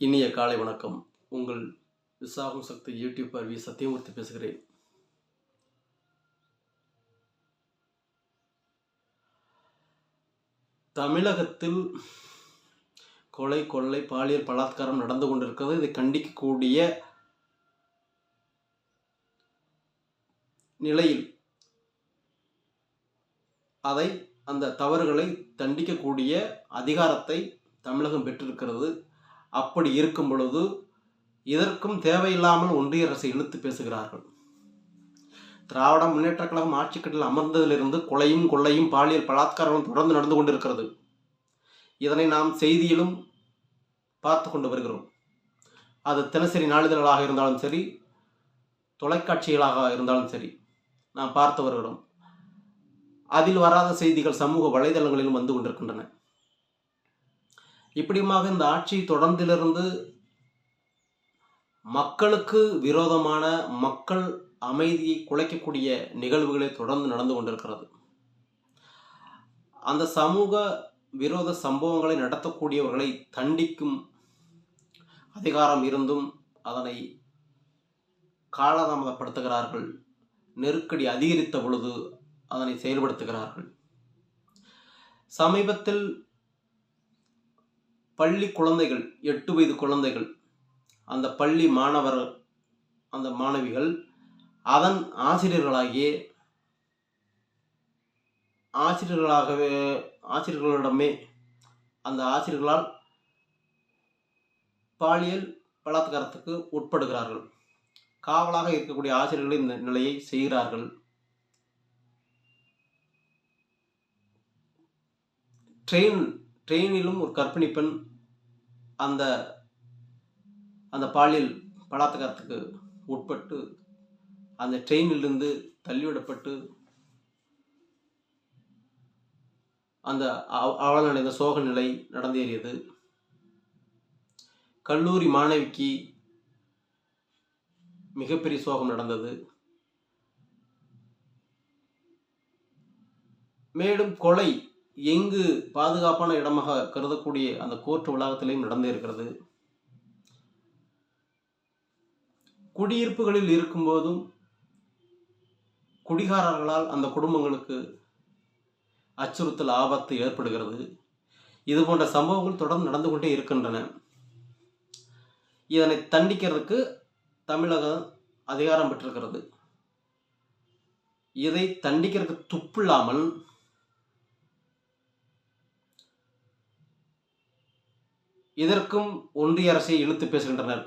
இனிய காலை வணக்கம். உங்கள் விசாகம் சக்தி யூடியூப் வி சத்தியமூர்த்தி பேசுகிறேன். தமிழகத்தில் கொலை கொள்ளை பாலியல் பலாத்காரம் நடந்து கொண்டிருக்கிறது. இதை கண்டிக்கக்கூடிய நிலையில் அதை அந்த தவறுகளை தண்டிக்கக்கூடிய அதிகாரத்தை தமிழகம் பெற்றிருக்கிறது. அப்படி இருக்கும் பொழுது இதற்கும் தேவையில்லாமல் ஒன்றிய அரசை இழுத்து பேசுகிறார்கள். திராவிட முன்னேற்ற கழகம் ஆட்சிக்கட்டில் அமர்ந்ததிலிருந்து கொலையும் கொள்ளையும் பாலியல் பலாத்காரங்களும் தொடர்ந்து நடந்து கொண்டிருக்கிறது. இதனை நாம் செய்தியிலும் பார்த்து கொண்டு வருகிறோம். அது தினசரி நாளிதழ்களாக இருந்தாலும் சரி தொலைக்காட்சிகளாக இருந்தாலும் சரி நாம் பார்த்து வருகிறோம். அதில் வராத செய்திகள் சமூக வலைதளங்களிலும் வந்து கொண்டிருக்கின்றன. இப்படியுமாக இந்த ஆட்சி தொடர்ந்திலிருந்து மக்களுக்கு விரோதமான மக்கள் அமைதியை குலைக்கக்கூடிய நிகழ்வுகளை தொடர்ந்து நடந்து கொண்டிருக்கிறது. அந்த சமூக விரோத சம்பவங்களை நடத்தக்கூடியவர்களை தண்டிக்கும் அதிகாரம் இருந்தும் அதனை காலதாமதப்படுத்துகிறார்கள். நெருக்கடி அதிகரித்த பொழுது அதனை செயல்படுத்துகிறார்கள். சமீபத்தில் பள்ளி குழந்தைகள் எட்டு வயது குழந்தைகள் அந்த பள்ளி மாணவர் அந்த மாணவிகள் அதன் ஆசிரியர்களாகிய ஆசிரியர்களாகவே ஆசிரியர்களிடமே அந்த ஆசிரியர்களால் பாலியல் பலாத்காரத்துக்கு உட்படுகிறார்கள். காவலாக இருக்கக்கூடிய ஆசிரியர்கள் இந்த நிலையை செய்கிறார்கள். ட்ரெயின் ட்ரெயினிலும் ஒரு கற்பிணி பெண் அந்த அந்த பாலியல் பலாத்காரத்துக்கு உட்பட்டு அந்த ட்ரெயினிலிருந்து தள்ளிவிடப்பட்டு அந்த அவ- அடைந்த சோக நிலை நடந்தேறியது. கல்லூரி மாணவிக்கு மிகப்பெரிய சோகம் நடந்தது. மேலும் கொலை எங்கு பாதுகாப்பான இடமாக கருதக்கூடிய அந்த கோர்ட் வளாகத்திலையும் நடந்தே இருக்கிறது. குடியிருப்புகளில் இருக்கும்போதும் குடிகாரர்களால் அந்த குடும்பங்களுக்கு அச்சுறுத்தல் ஆபத்து ஏற்படுகிறது. இது போன்ற சம்பவங்கள் தொடர்ந்து நடந்து கொண்டே இருக்கின்றன. இதனை தண்டிக்கிறதுக்கு தமிழகம் அதிகாரம் பெற்றிருக்கிறது. இதை தண்டிக்கிறதுக்கு துப்பில்லாமல் இதற்கும் ஒன்றிய அரசை இழுத்து பேசுகின்றனர்.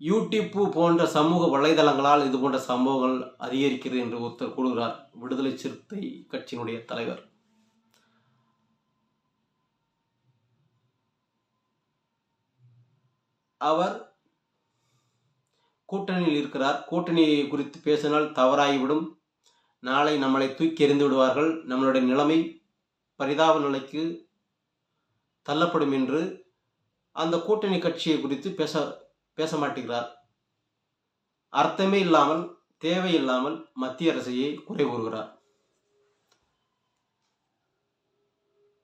யூடியூப்பு போன்ற சமூக வலைதளங்களால் இது போன்ற சம்பவங்கள் அதிகரிக்கிறது என்று ஒருத்தர் கூறுகிறார். விடுதலை சிறுத்தை கட்சியினுடைய தலைவர். அவர் கூட்டணியில் இருக்கிறார். கூட்டணி குறித்து பேசினால் தவறாகிவிடும். நாளை நம்மளை தூக்கி எறிந்து விடுவார்கள். நம்மளுடைய நிலைமை பரிதாப நிலைக்கு தள்ளப்படும் என்று அந்த கூட்டணி கட்சியை குறித்து பேச பேச மாட்டேங்கிறார். அர்த்தமே இல்லாமல் தேவையில்லாமல் மத்திய அரசையே குறை கூறுகிறார்.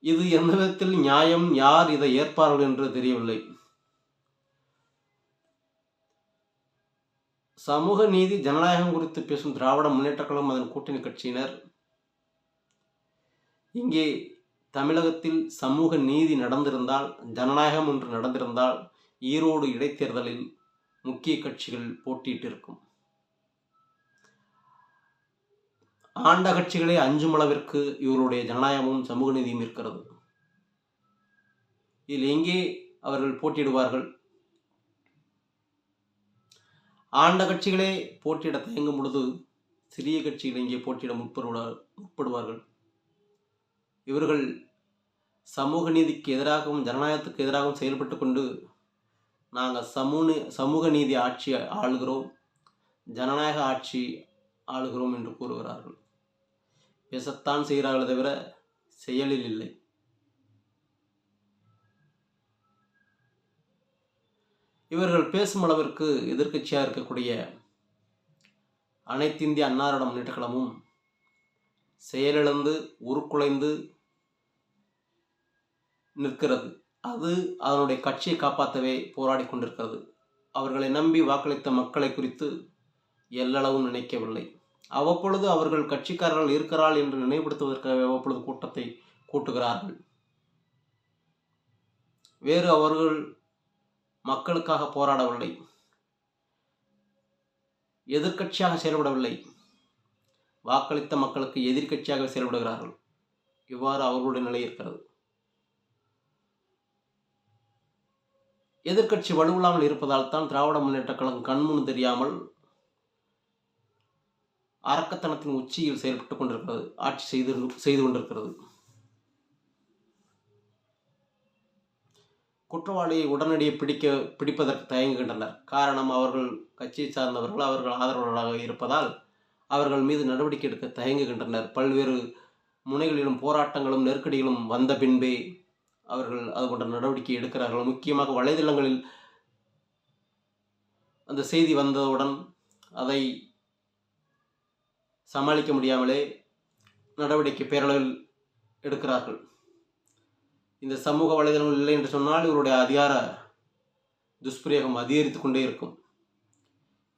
இது எந்த விதத்தில் நியாயம் யார் இதை ஏற்பார்கள் என்று தெரியவில்லை. சமூக நீதி ஜனநாயகம் குறித்து பேசும் திராவிட முன்னேற்ற கழகம் அதன் கூட்டணி கட்சியினர் இங்கே தமிழகத்தில் சமூக நீதி நடந்திருந்தால் ஜனநாயகம் ஒன்று நடந்திருந்தால் ஈரோடு இடைத்தேர்தலில் முக்கிய கட்சிகள் போட்டியிட்டிருக்கும். ஆண்ட கட்சிகளே அஞ்சும் அளவிற்கு இவருடைய ஜனநாயகமும் சமூக நீதியும் இருக்கிறது. இதில் எங்கே அவர்கள் போட்டியிடுவார்கள்? ஆண்ட கட்சிகளே போட்டியிட தயங்கும் பொழுது சிறிய கட்சிகள் இங்கே போட்டியிட முற்படுவார் முற்படுவார்கள். இவர்கள் சமூக நீதிக்கு எதிராகவும் ஜனநாயகத்துக்கு எதிராகவும் செயல்பட்டு கொண்டு நாங்கள் சமூக சமூக நீதி ஆட்சி ஆளுகிறோம் ஜனநாயக ஆட்சி ஆளுகிறோம் என்று கூறுகிறார்கள். பேசத்தான் செய்கிறார்களே தவிர செயலில் இல்லை. இவர்கள் பேசும் அளவிற்கு எதிர்க்கட்சியாக இருக்கக்கூடிய அனைத்து இந்திய அன்னாரோட செயலிழந்து உருக்குலைந்து நிற்கிறது. அது அதனுடைய கட்சியை காப்பாற்றவே போராடி கொண்டிருக்கிறது. அவர்களை நம்பி வாக்களித்த மக்களை குறித்து எல்லளவும் நினைக்கவில்லை. அவ்வப்பொழுது அவர்கள் கட்சிக்காரர்கள் இருக்கிறாள் என்று நினைவுபடுத்துவதற்காக அவ்வப்பொழுது கூட்டத்தை கூட்டுகிறார்கள். வேறு அவர்கள் மக்களுக்காக போராடவில்லை. எதிர்க்கட்சியாக செயல்படவில்லை. வாக்களித்த மக்களுக்கு எதிர்க்கட்சியாக செயல்படுகிறார்கள். இவ்வாறு அவர்களுடைய நிலை இருக்கிறது. எதிர்க்கட்சி வலுவில்லாமல் இருப்பதால் தான் திராவிட முன்னேற்ற கழகம் கண்முன் தெரியாமல் அரக்கத்தனத்தின் உச்சியில் செயல்பட்டுக் கொண்டிருக்கிறது ஆட்சி செய்து செய்து கொண்டிருக்கிறது. குற்றவாளியை உடனடியே பிடிக்க பிடிப்பதற்கு தயங்குகின்றனர். காரணம் அவர்கள் கட்சியை சார்ந்தவர்கள் அவர்கள் ஆதரவாளராக இருப்பதால் அவர்கள் மீது நடவடிக்கை எடுக்க தயங்குகின்றனர். பல்வேறு முனைகளிலும் போராட்டங்களும் நெருக்கடிகளும் வந்த பின்பே அவர்கள் அது போன்ற நடவடிக்கை எடுக்கிறார்கள்? முக்கியமாக வலைதளங்களில் அந்த செய்தி வந்தவுடன் அதை சமாளிக்க முடியாமலே நடவடிக்கை பேரளவில் எடுக்கிறார்கள். இந்த சமூக வலைதளங்கள் இல்லை என்று சொன்னால் இவருடைய அதிகார துஷ்பிரயோகம் அதிகரித்து கொண்டே இருக்கும்.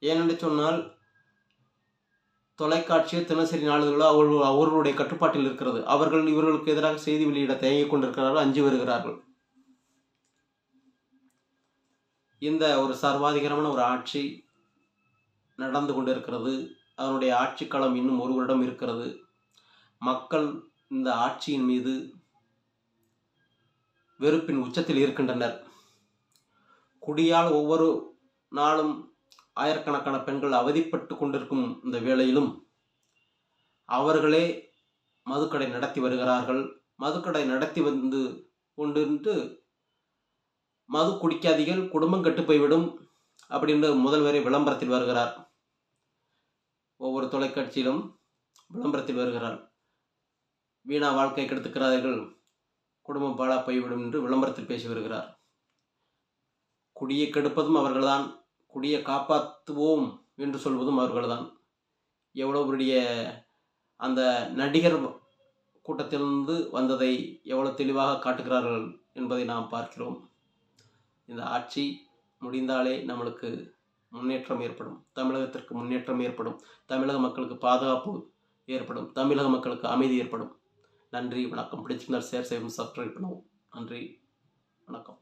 ஏனென்று சொன்னால் தொலைக்காட்சியோ தினசரி நாளிதழோ அவர்கள் அவர்களுடைய கட்டுப்பாட்டில் இருக்கிறது. அவர்கள் இவர்களுக்கு எதிராக செய்தி வெளியிட தயங்கிக் கொண்டிருக்கிறார்கள் அஞ்சு வருகிறார்கள். இந்த ஒரு சர்வாதிகாரமான ஒரு ஆட்சி நடந்து கொண்டிருக்கிறது. அதனுடைய ஆட்சி களம் இன்னும் ஒரு வருடம் இருக்கிறது. மக்கள் இந்த ஆட்சியின் மீது வெறுப்பின் உச்சத்தில் இருக்கின்றனர். குடியால் ஒவ்வொரு நாளும் ஆயிரக்கணக்கான பெண்கள் அவதிப்பட்டு கொண்டிருக்கும் இந்த வேளையிலும் அவர்களே மதுக்கடை நடத்தி வருகிறார்கள். மதுக்கடை நடத்தி வந்து கொண்டு மது குடிக்காதீர்கள் குடும்பம் கெட்டு போய்விடும் அப்படின்னு முதல்வரை விளம்பரத்தில் வருகிறார். ஒவ்வொரு தொலைக்காட்சியிலும் விளம்பரத்தில் வருகிறார். வீணா வாழ்க்கை கெடுத்துக்கிறார்கள் குடும்பம் பாழா போய்விடும் என்று விளம்பரத்தில் பேசி வருகிறார். குடியை கெடுப்பதும் அவர்கள்தான். குடியை காப்பாற்றுவோம் என்று சொல்வதும் அவர்கள்தான். எவ்வளோ பெரிய அந்த நடிகர் கூட்டத்திலிருந்து வந்ததை எவ்வளோ தெளிவாக காட்டுகிறார்கள் என்பதை நாம் பார்க்கிறோம். இந்த ஆட்சி முடிந்தாலே நம்மளுக்கு முன்னேற்றம் ஏற்படும். தமிழகத்திற்கு முன்னேற்றம் ஏற்படும். தமிழக மக்களுக்கு பாதுகாப்பு ஏற்படும். தமிழக மக்களுக்கு அமைதி ஏற்படும். நன்றி வணக்கம். பிடிச்சிருந்தால் ஷேர் செய்யவும் சப்ஸ்கிரைப் பண்ணவும். நன்றி வணக்கம்.